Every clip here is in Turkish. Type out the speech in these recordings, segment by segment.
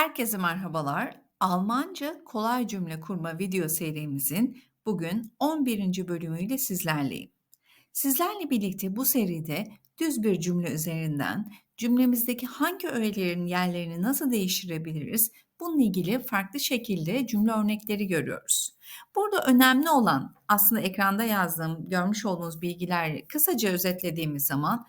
Herkese merhabalar. Almanca kolay cümle kurma video serimizin bugün 11. bölümüyle sizlerleyim. Sizlerle birlikte bu seride düz bir cümle üzerinden cümlemizdeki hangi öğelerin yerlerini nasıl değiştirebiliriz bununla ilgili farklı şekilde cümle örnekleri görüyoruz. Burada önemli olan aslında ekranda yazdığım, görmüş olduğunuz bilgileri kısaca özetlediğimiz zaman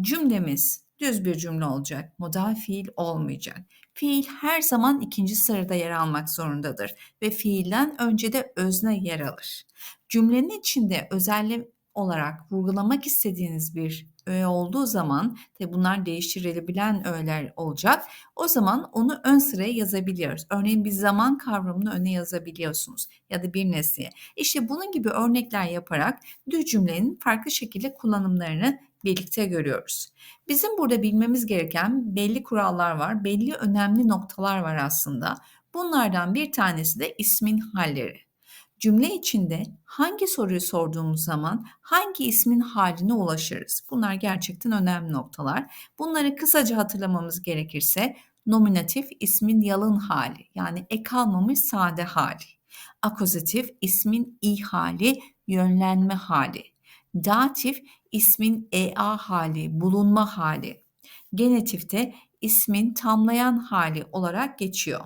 cümlemiz düz bir cümle olacak. Modal fiil olmayacak. Fiil her zaman ikinci sırada yer almak zorundadır ve fiilden önce de özne yer alır. Cümlenin içinde özellik olarak vurgulamak istediğiniz bir öğe olduğu zaman tabi bunlar değiştirilebilen öğeler olacak. O zaman onu ön sıraya yazabiliyoruz. Örneğin bir zaman kavramını öne yazabiliyorsunuz ya da bir nesneye. İşte bunun gibi örnekler yaparak düz cümlenin farklı şekilde kullanımlarını birlikte görüyoruz. Bizim burada bilmemiz gereken belli kurallar var, belli önemli noktalar var aslında. Bunlardan bir tanesi de ismin halleri. Cümle içinde hangi soruyu sorduğumuz zaman hangi ismin haline ulaşırız? Bunlar gerçekten önemli noktalar. Bunları kısaca hatırlamamız gerekirse nominatif ismin yalın hali yani ek almamış sade hali. Akuzatif ismin i hali, yönlenme hali. Datif ismin ea hali, bulunma hali. Genetifte ismin tamlayan hali olarak geçiyor.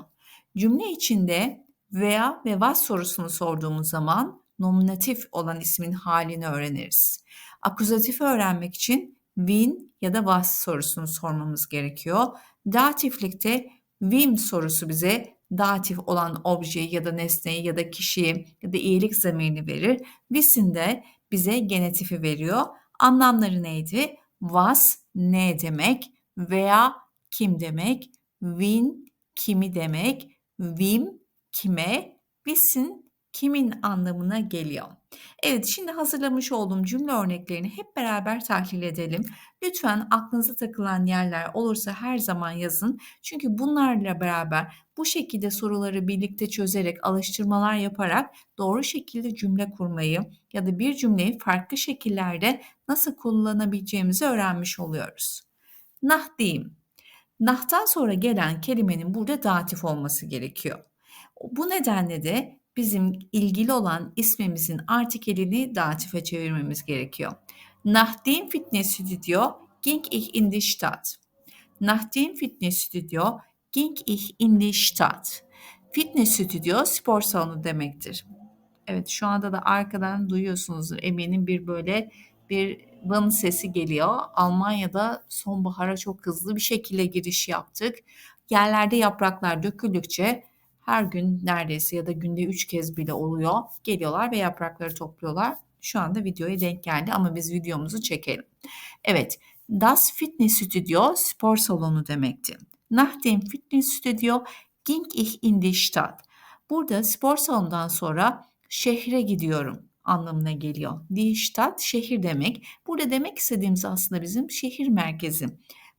Cümle içinde veya ve was sorusunu sorduğumuz zaman nominatif olan ismin halini öğreniriz. Akuzatifi öğrenmek için win ya da was sorusunu sormamız gerekiyor. Datiflikte wim sorusu bize datif olan objeyi ya da nesneyi ya da kişiyi ya da iyilik zamirini verir. Wish'in de bize genetifi veriyor. Anlamları neydi? Was ne demek veya kim demek? Win kimi demek? Wim kime? Wish'in kimin anlamına geliyor. Evet şimdi hazırlamış olduğum cümle örneklerini hep beraber tahlil edelim. Lütfen aklınıza takılan yerler olursa her zaman yazın. Çünkü bunlarla beraber bu şekilde soruları birlikte çözerek, alıştırmalar yaparak doğru şekilde cümle kurmayı ya da bir cümleyi farklı şekillerde nasıl kullanabileceğimizi öğrenmiş oluyoruz. Nah diyeyim. Nah'tan sonra gelen kelimenin burada datif olması gerekiyor. Bu nedenle de bizim ilgili olan ismimizin artikelini datife çevirmemiz gerekiyor. Nach dem Fitnessstudio ging ich in die Stadt. Nach dem Fitnessstudio ging ich in die Stadt. Fitness stüdyo spor salonu demektir. Evet şu anda da arkadan duyuyorsunuzdur eminim bir böyle bir van sesi geliyor. Almanya'da sonbahara çok hızlı bir şekilde giriş yaptık. Yerlerde yapraklar döküldükçe her gün neredeyse ya da günde 3 kez bile oluyor. Geliyorlar ve yaprakları topluyorlar. Şu anda videoya denk geldi ama biz videomuzu çekelim. Evet, Das Fitnessstudio spor salonu demekti. Nach dem Fitnessstudio ging ich in die Stadt. Burada spor salonundan sonra şehre gidiyorum anlamına geliyor. Die Stadt şehir demek. Burada demek istediğimiz aslında bizim şehir merkezi.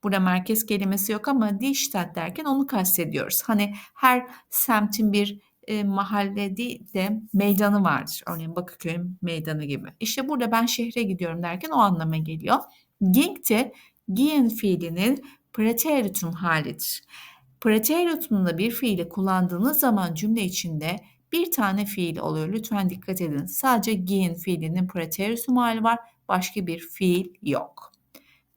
Burada merkez kelimesi yok ama Die Stadt derken onu kastediyoruz. Hani her semtin bir e, mahalle değil de meydanı vardır. Örneğin Bakırköy meydanı gibi. İşte burada ben şehre gidiyorum derken o anlama geliyor. Ging de gehen fiilinin preteritum halidir. Preteritum'da bir fiili kullandığınız zaman cümle içinde bir tane fiil oluyor. Lütfen dikkat edin. Sadece gehen fiilinin preteritum hali var. Başka bir fiil yok.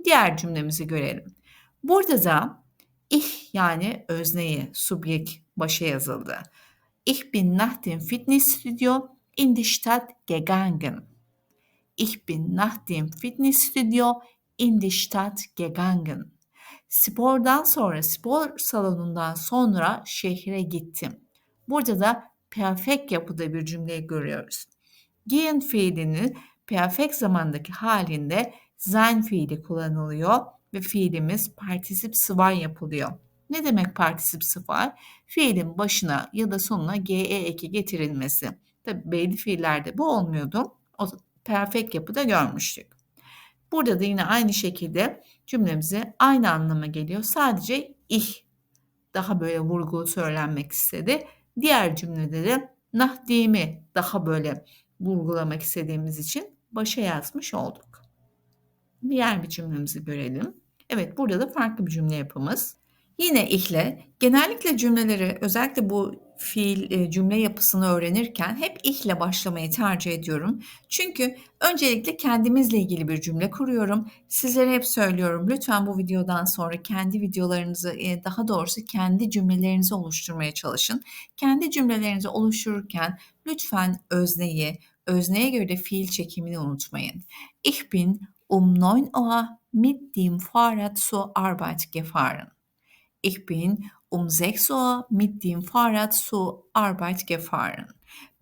Diğer cümlemizi görelim. Burada da ich yani özneyi, subjekt başa yazıldı. Ich bin nach dem Fitnessstudio in die Stadt gegangen. Ich bin nach dem Fitnessstudio in die Stadt gegangen. Spordan sonra, spor salonundan sonra şehre gittim. Burada da perfect yapıda bir cümleyi görüyoruz. Gehen fiilinin perfect zamandaki halinde sein fiili kullanılıyor ve fiilimiz partisip sıvar yapılıyor. Ne demek partisip sıvar? Fiilin başına ya da sonuna ge eki getirilmesi. Tabi belli fiillerde bu olmuyordu. O perfect yapıda görmüştük. Burada da yine aynı şekilde cümlemize aynı anlama geliyor. Sadece ih daha böyle vurgulu söylenmek istedi. Diğer cümlede de nahdimi daha böyle vurgulamak istediğimiz için başa yazmış olduk. Diğer bir cümlemizi görelim. Evet burada da farklı bir cümle yapımız. Yine ihle genellikle cümleleri özellikle bu fiil, eee, cümle yapısını öğrenirken hep ihle başlamayı tercih ediyorum. Çünkü öncelikle kendimizle ilgili bir cümle kuruyorum. Sizlere hep söylüyorum, lütfen bu videodan sonra kendi videolarınızı, eee, daha doğrusu kendi cümlelerinizi oluşturmaya çalışın. Kendi cümlelerinizi oluştururken lütfen özneyi, özneye göre fiil çekimini unutmayın. Ich bin um 9 Uhr mit dem Fahrrad zur Arbeit gefahren. Ich bin um 6 Uhr mit dem Fahrrad zur Arbeit gefahren.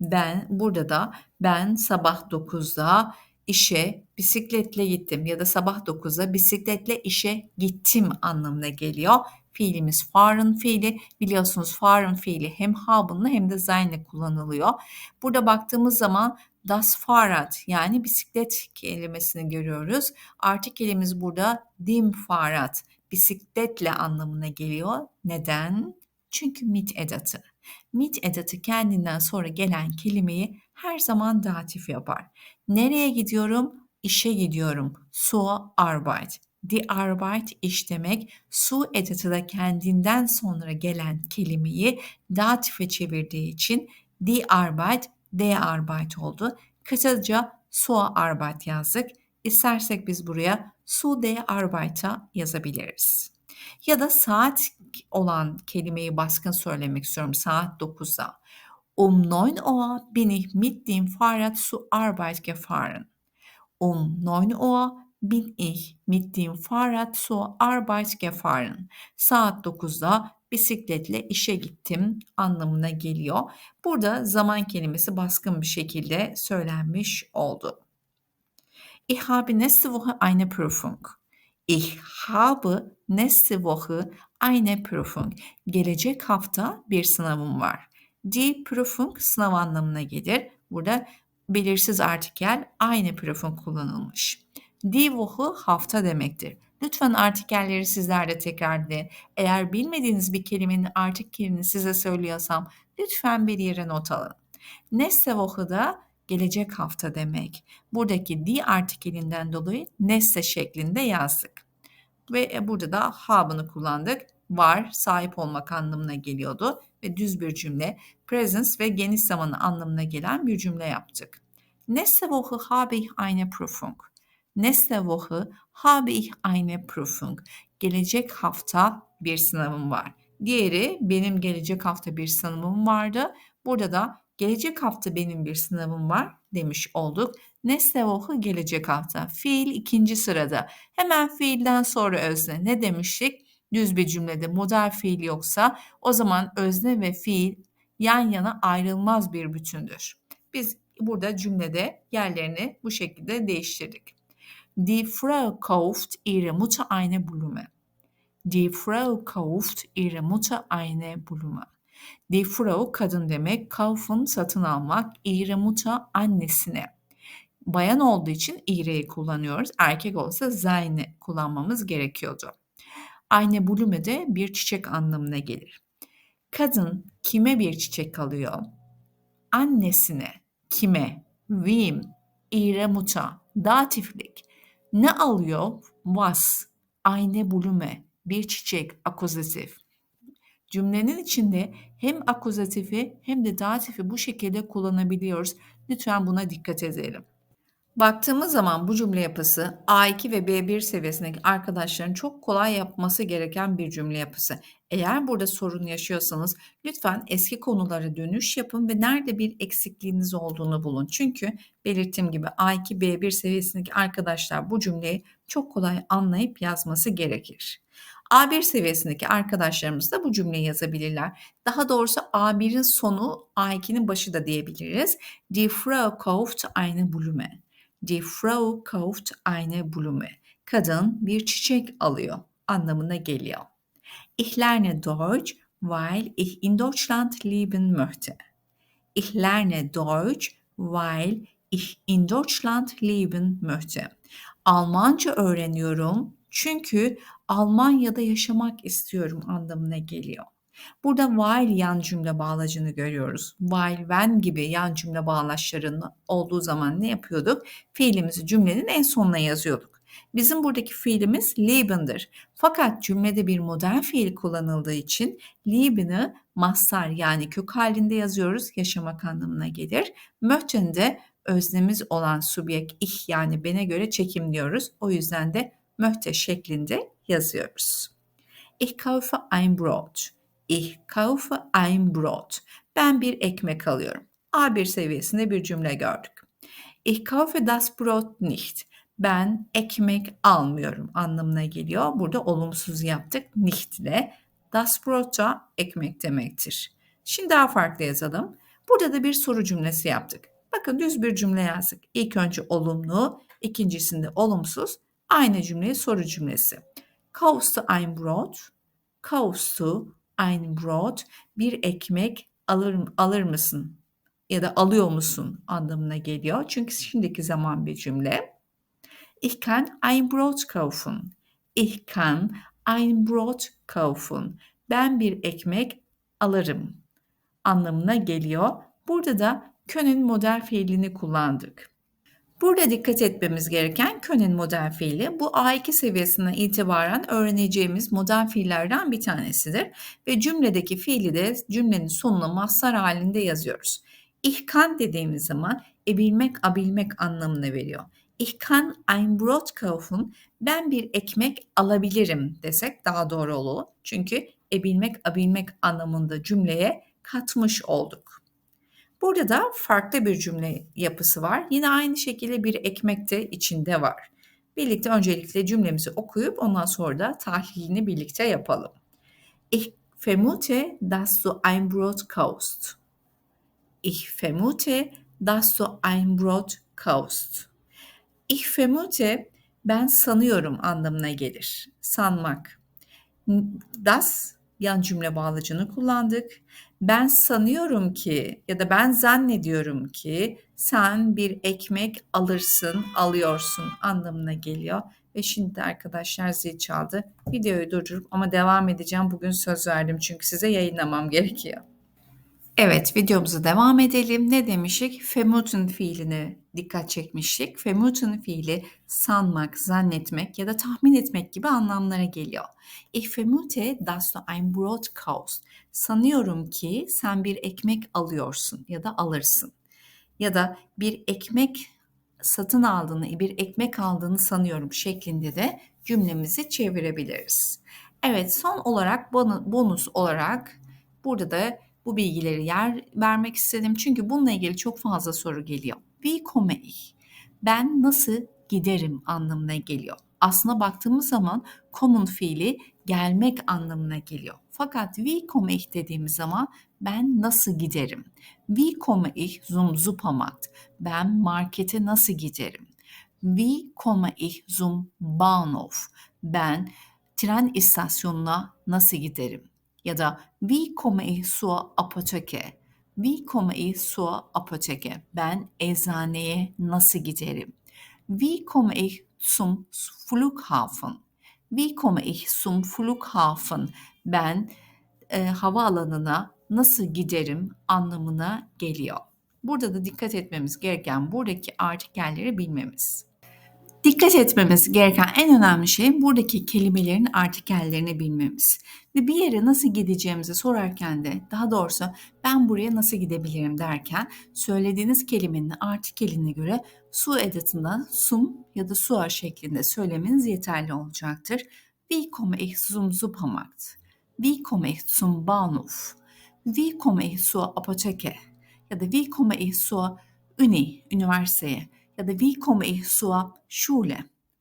Ben burada da ben sabah 9'da işe bisikletle gittim ya da sabah 9'da bisikletle işe gittim anlamına geliyor. Fiilimiz fahren fiili. Biliyorsunuz fahren fiili hem haben'la hem de sein'le kullanılıyor. Burada baktığımız zaman das Fahrrad yani bisiklet kelimesini görüyoruz. Artikelimiz burada dem Fahrrad bisikletle anlamına geliyor. Neden? Çünkü mit edatı. Mit edatı kendinden sonra gelen kelimeyi her zaman datif yapar. Nereye gidiyorum? İşe gidiyorum. Zur Arbeit. Die Arbeit iş demek. Su edatı da kendinden sonra gelen kelimeyi datife çevirdiği için die Arbeit, der Arbeit oldu. Kısaca Zur Arbeit yazdık. İstersek biz buraya Su der Arbeiter yazabiliriz. Ya da saat olan kelimeyi baskın söylemek istiyorum. Saat 9'da. Um 9 Uhr bin ich mit dem Fahrrad zur Arbeit gefahren. Um 9 Uhr bin ich mit dem Fahrrad zur Arbeit gefahren. Saat 9'da bisikletle işe gittim anlamına geliyor. Burada zaman kelimesi baskın bir şekilde söylenmiş oldu. Ich habe nächste Woche eine Prüfung. Ich habe nächste Woche eine Prüfung. Gelecek hafta bir sınavım var. Die Prüfung sınav anlamına gelir. Burada belirsiz artikel aynı Prüfung kullanılmış. Die Woche hafta demektir. Lütfen artikelleri sizler de tekrarlayın. Eğer bilmediğiniz bir kelimenin artikelini size söylüyorsam lütfen bir yere not alın. Nächste Woche'da gelecek hafta demek. Buradaki die artikelinden dolayı nesne şeklinde yazdık. Ve e, burada da habe'ını kullandık. Var, sahip olmak anlamına geliyordu ve düz bir cümle, presence ve geniş zamanı anlamına gelen bir cümle yaptık. Nächste Woche habe ich eine Prüfung. Nächste Woche habe ich eine Prüfung. Gelecek hafta bir sınavım var. Diğeri benim gelecek hafta bir sınavım vardı. Burada da gelecek hafta benim bir sınavım var demiş olduk. Nächste Woche gelecek hafta. Fiil ikinci sırada. Hemen fiilden sonra özne. Ne demiştik? Düz bir cümlede model fiil yoksa o zaman özne ve fiil yan yana ayrılmaz bir bütündür. Biz burada cümlede yerlerini bu şekilde değiştirdik. Die Frau kauft ihre Mutter eine Blume. Die Frau kauft ihre Mutter eine Blume. Die Frau kadın demek, kaufen satın almak, ihre Mutter annesine. Bayan olduğu için ihreyi kullanıyoruz. Erkek olsa seine kullanmamız gerekiyordu. Eine Blume de bir çiçek anlamına gelir. Kadın kime bir çiçek alıyor? Annesine. Kime? Wem? Ihre Mutter. Datiflik. Ne alıyor? Was. Eine Blume. Bir çiçek. Akuzatif. Cümlenin içinde hem akuzatifi hem de datifi bu şekilde kullanabiliyoruz. Lütfen buna dikkat edelim. Baktığımız zaman bu cümle yapısı A2 ve B1 seviyesindeki arkadaşların çok kolay yapması gereken bir cümle yapısı. Eğer burada sorun yaşıyorsanız lütfen eski konulara dönüş yapın ve nerede bir eksikliğiniz olduğunu bulun. Çünkü belirttiğim gibi A2, B1 seviyesindeki arkadaşlar bu cümleyi çok kolay anlayıp yazması gerekir. A1 seviyesindeki arkadaşlarımız da bu cümleyi yazabilirler. Daha doğrusu A1'in sonu A2'nin başı da diyebiliriz. Die Frau kauft eine Blume. Die Frau kauft eine Blume. Kadın bir çiçek alıyor anlamına geliyor. Ich lerne Deutsch, weil ich in Deutschland leben möchte. Ich lerne Deutsch, weil ich in Deutschland leben möchte. Almanca öğreniyorum çünkü Almanya'da yaşamak istiyorum anlamına geliyor. Burada while yan cümle bağlacını görüyoruz. While, when gibi yan cümle bağlaçlarının olduğu zaman ne yapıyorduk? Fiilimizi cümlenin en sonuna yazıyorduk. Bizim buradaki fiilimiz lieben'dir. Fakat cümlede bir modern fiil kullanıldığı için lieben'ı mazhar yani kök halinde yazıyoruz. Yaşamak anlamına gelir. Möchten de öznemiz olan subjekt ich yani bene göre çekimliyoruz. O yüzden de möchte şeklinde yazıyoruz. Ich kaufe ein Brot. Ich kaufe ein Brot. Ben bir ekmek alıyorum. A1 seviyesinde bir cümle gördük. Ich kaufe das Brot nicht. Ben ekmek almıyorum anlamına geliyor. Burada olumsuz yaptık nicht ile. Das Brot da ekmek demektir. Şimdi daha farklı yazalım. Burada da bir soru cümlesi yaptık. Bakın düz bir cümle yazdık. İlk önce olumlu, ikincisinde olumsuz. Aynı cümleyi soru cümlesi. Kaufst du ein Brot? Kaufst du ein Brot? Bir ekmek alır, alır mısın? Ya da alıyor musun anlamına geliyor. Çünkü şimdiki zaman bir cümle. Ich kann ein Brot kaufen. Ich kann ein Brot kaufen. Ben bir ekmek alırım anlamına geliyor. Burada da können model fiilini kullandık. Burada dikkat etmemiz gereken können model fiili bu A2 seviyesinden itibaren öğreneceğimiz model fiillerden bir tanesidir ve cümledeki fiili de cümlenin sonuna mazhar halinde yazıyoruz. Ich kann dediğimiz zaman ebilmek, abilmek anlamına veriyor. Ich kann ein Brot kaufen. Ben bir ekmek alabilirim desek daha doğru olur. Çünkü ebilmek, abilmek anlamında cümleye katmış olduk. Burada da farklı bir cümle yapısı var. Yine aynı şekilde bir ekmek de içinde var. Birlikte öncelikle cümlemizi okuyup ondan sonra da tahlilini birlikte yapalım. Ich vermute, dass du ein Brot kaufst. Ich vermute, dass du ein Brot kaufst. Ich vermute, ben sanıyorum anlamına gelir. Sanmak. Das yan cümle bağlacını kullandık. Ben sanıyorum ki ya da ben zannediyorum ki sen bir ekmek alırsın, alıyorsun anlamına geliyor. Ve şimdi arkadaşlar zil çaldı. Videoyu durdurup ama devam edeceğim. Bugün söz verdim çünkü size yayınlamam gerekiyor. Evet, videomuza devam edelim. Ne demiştik? Vermuten fiiline dikkat çekmiştik. Vermuten fiili sanmak, zannetmek ya da tahmin etmek gibi anlamlara geliyor. Ich vermute, dass du ein Brot kaufst. Sanıyorum ki sen bir ekmek alıyorsun ya da alırsın. Ya da bir ekmek satın aldığını, bir ekmek aldığını sanıyorum şeklinde de cümlemizi çevirebiliriz. Evet, son olarak bonus olarak burada da bu bilgileri yer vermek istedim. Çünkü bununla ilgili çok fazla soru geliyor. Wie komme ich? Ben nasıl giderim anlamına geliyor. Aslına baktığımız zaman kommen fiili gelmek anlamına geliyor. Fakat wie komme ich dediğimiz zaman ben nasıl giderim? Wie komme ich zum Supermarkt? Ben markete nasıl giderim? Wie komme ich zum Bahnhof? Ben tren istasyonuna nasıl giderim? Ya da wie komme ich zur Apotheke? Wie komme ich zur Apotheke? Ben eczaneye nasıl giderim? Wie komme ich zum Flughafen? Wie komme ich zum Flughafen? Ben e, havaalanına nasıl giderim anlamına geliyor. Burada da dikkat etmemiz gereken buradaki artikelleri bilmemiz. Dikkat etmemiz gereken en önemli şey buradaki kelimelerin artikellerini bilmemiz. Ve bir yere nasıl gideceğimizi sorarken de daha doğrusu ben buraya nasıl gidebilirim derken söylediğiniz kelimenin artikeline göre su edatında sum ya da sua şeklinde söylemeniz yeterli olacaktır. Wie komme ich zum Supermarkt? Wie komme ich zum Bahnhof? Wie komme ich zur Apotheke? Ya da wie komme ich zur Uni, üniversiteye? Ya da wie komme ich zur?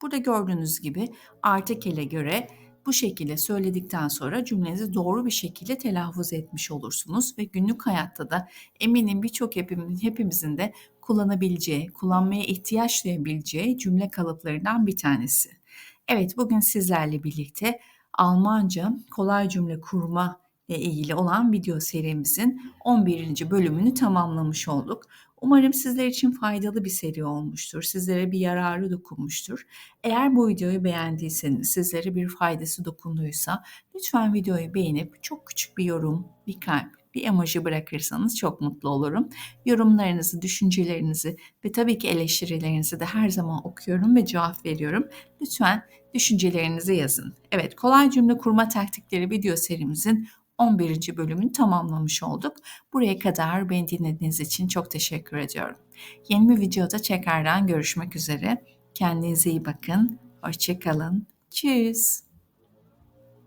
Burada gördüğünüz gibi artikele göre bu şekilde söyledikten sonra cümlenizi doğru bir şekilde telaffuz etmiş olursunuz ve günlük hayatta da eminim birçok hepimizin de kullanabileceği, kullanmaya ihtiyaç duyabileceği cümle kalıplarından bir tanesi. Evet bugün sizlerle birlikte Almanca kolay cümle kurma ile ilgili olan video serimizin 11. bölümünü tamamlamış olduk. Umarım sizler için faydalı bir seri olmuştur. Sizlere bir yararı dokunmuştur. Eğer bu videoyu beğendiyseniz, sizlere bir faydası dokunduysa lütfen videoyu beğenip çok küçük bir yorum, bir kalp, bir emoji bırakırsanız çok mutlu olurum. Yorumlarınızı, düşüncelerinizi ve tabii ki eleştirilerinizi de her zaman okuyorum ve cevap veriyorum. Lütfen düşüncelerinizi yazın. Evet, kolay cümle kurma taktikleri video serimizin 11. bölümünü tamamlamış olduk. Buraya kadar beni dinlediğiniz için çok teşekkür ediyorum. Yeni bir videoda tekrardan görüşmek üzere. Kendinize iyi bakın. Hoşçakalın. Tschüss.